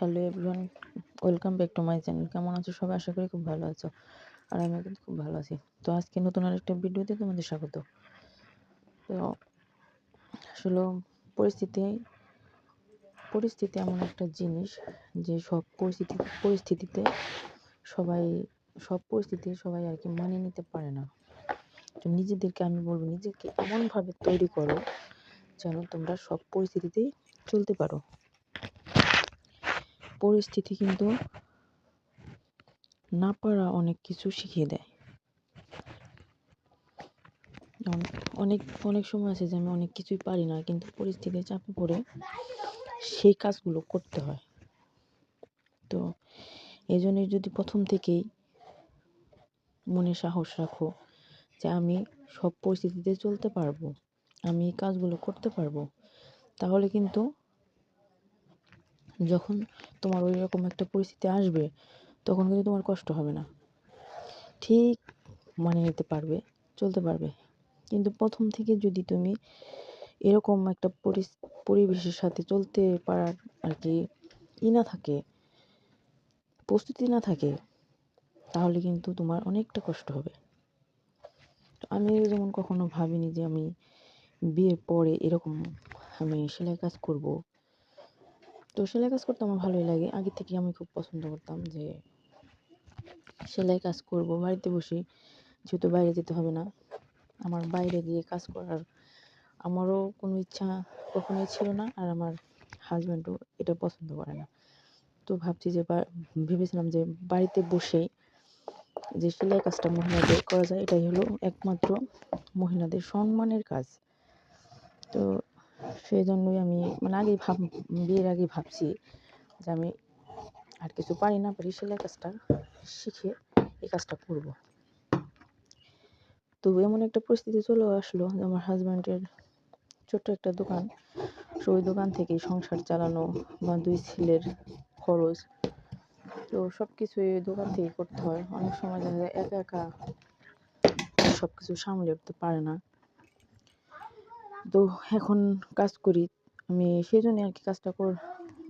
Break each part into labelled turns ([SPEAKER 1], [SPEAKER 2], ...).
[SPEAKER 1] Hello everyone welcome back to my channel কেমন আছো সবাই? আশা করি খুব ভালো আছো। আর আমি কিন্তু খুব ভালো আছি। তো আজকে নতুন আরেকটা ভিডিওতে তোমাদের স্বাগত। তো আসলে পরিস্থিতি পরিস্থিতি এমন একটা জিনিস যে সব পরিস্থিতি, পরিস্থিতিতে সবাই, সব পরিস্থিতি সবাই আর কি মানিয়ে নিতে পারে না। তো নিজেদেরকে আমি বলব, নিজেকে এমনভাবে তৈরি করো যেন তোমরা সব পরিস্থিতিতেই চলতে পারো। পরিস্থিতি কিন্তু না পারা অনেক কিছু শিখিয়ে দেয়। অনেক অনেক সময় আছে যে আমি অনেক কিছুই পারি না, কিন্তু পরিস্থিতির চাপে পড়ে সেই কাজগুলো করতে হয়। তো এই জন্যই যদি প্রথম থেকেই মনে সাহস রাখো যে আমি সব পরিস্থিতিতে চলতে পারব, আমি এই কাজগুলো করতে পারব, তাহলে কিন্তু যখন তোমার ওই রকম একটা পরিস্থিতি আসবে, তখন কিন্তু তোমার কষ্ট হবে না। ঠিক মানিয়ে নিতে পারবে, চলতে পারবে। কিন্তু প্রথম থেকে যদি তুমি এরকম একটা পরিবেশের সাথে চলতে পারার আর কি ই না থাকে, প্রস্তুতি না থাকে, তাহলে কিন্তু তোমার অনেকটা কষ্ট হবে। আমি যেমন কখনো ভাবিনি যে আমি বিয়ের পরে এরকম আমি সেলাই কাজ করব তো সেলাই কাজ করতে আমার ভালোই লাগে। আগে থেকে আমি খুব পছন্দ করতাম যে সেলাই কাজ করব। বাড়িতে বসে যেহেতু বাইরে যেতে হবে না, আমার বাইরে গিয়ে কাজ করার আমারও কোনো ইচ্ছা কখনোই ছিল না আর আমার হাজব্যান্ডও এটা পছন্দ করে না। তো ভাবছি যে ভেবেছিলাম যে বাড়িতে বসেই যে সেলাই কাজটা মহিলাদের করা যায়, এটাই হলো একমাত্র মহিলাদের সম্মানের কাজ। তো সেই জন্যই আমি মানে আগেই ভাব, বিয়ের আগেই ভাবছি যে আমি আর কিছু পারি না পারি, সেলাই কাজটা শিখে এই কাজটা করব। তো এমন একটা পরিস্থিতি চলে আসলো যে আমার হাজব্যান্ডের ছোট্ট একটা দোকান। সো ওই দোকান থেকেই সংসার চালানো বা দুই ছেলের খরচ। তো সব কিছুই দোকান থেকে করতে হয়। অনেক সময় দেখা যায় একা একা সব কিছু সামলে উঠতে পারে না। তো এখন কাজ করি। আমি সেই জন্যই আর কি কাজটা কর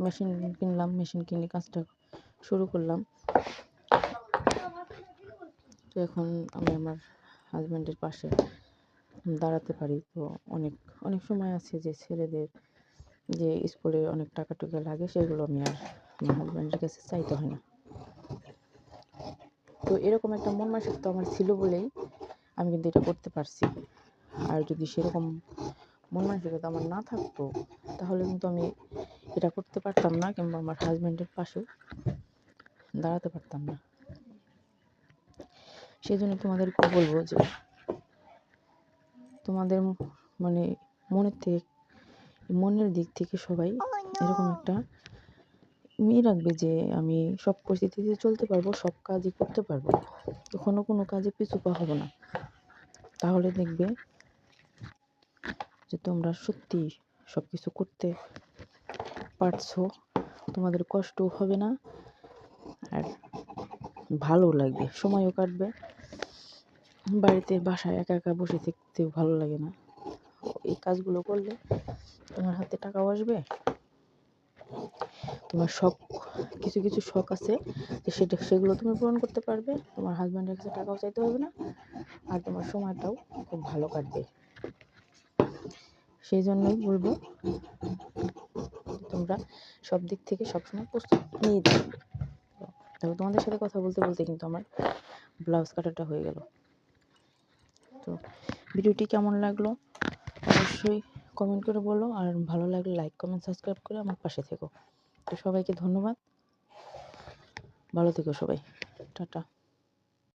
[SPEAKER 1] মেশিন কিনলাম মেশিন কিনে কাজটা শুরু করলাম। তো এখন আমি আমার হাজব্যান্ডের পাশে দাঁড়াতে পারি। তো অনেক অনেক সময় আছে যে ছেলেদের যে স্কুলে অনেক টাকা টুকা লাগে, সেগুলো আমি আর আমার হাজব্যান্ডের কাছে চাইতে হয় না। তো এরকম একটা মন মানসিকতা আমার ছিল বলেই আমি কিন্তু এটা করতে পারছি। আর যদি সেরকম মন মানসিকতা আমার না থাকতো, তাহলে কিন্তু আমি এটা করতে পারতাম না কিংবা আমার হাজব্যান্ডের পাশেও দাঁড়াতে পারতাম না। সেই জন্য তোমাদেরকে বলব যে, তোমাদের মানে মনের থেকে, মনের দিক থেকে সবাই এরকম একটা মেয়ে রাখবে যে আমি সব পরিস্থিতিতে চলতে পারব, সব কাজই করতে পারব। কখনো কোনো কাজে পিছু পা হব না। তাহলে দেখবে যে তোমরা সত্যি সব কিছু করতে পারছ, তোমাদের কষ্টও হবে না আর ভালো লাগবে, সময়ও কাটবে। বাড়িতে, বাসায় একা একা বসে থাকতেও ভালো লাগে না। এই কাজগুলো করলে তোমার হাতে টাকাও আসবে। তোমার শখ, কিছু কিছু শখ আছে যে সেটা, সেগুলো তুমি পূরণ করতে পারবে। তোমার হাজব্যান্ডের কাছে টাকাও চাইতে হবে না। আর তোমার সময়টাও খুব ভালো কাটবে। সেই জন্যই বলব তোমরা সব দিক থেকে সবসময় প্রস্তুত নিয়ে থাকবে তবে তোমাদের সাথে কথা বলতে বলতে কিন্তু আমার ব্লাউজ কাটাটা হয়ে গেল। তো ভিডিওটি কেমন লাগল অবশ্যই কমেন্ট করে বলো আর ভালো লাগলে লাইক কমেন্ট সাবস্ক্রাইব করে আমার পাশে থেকো। তো সবাইকে ধন্যবাদ। ভালো থেকো সবাই। টাটা।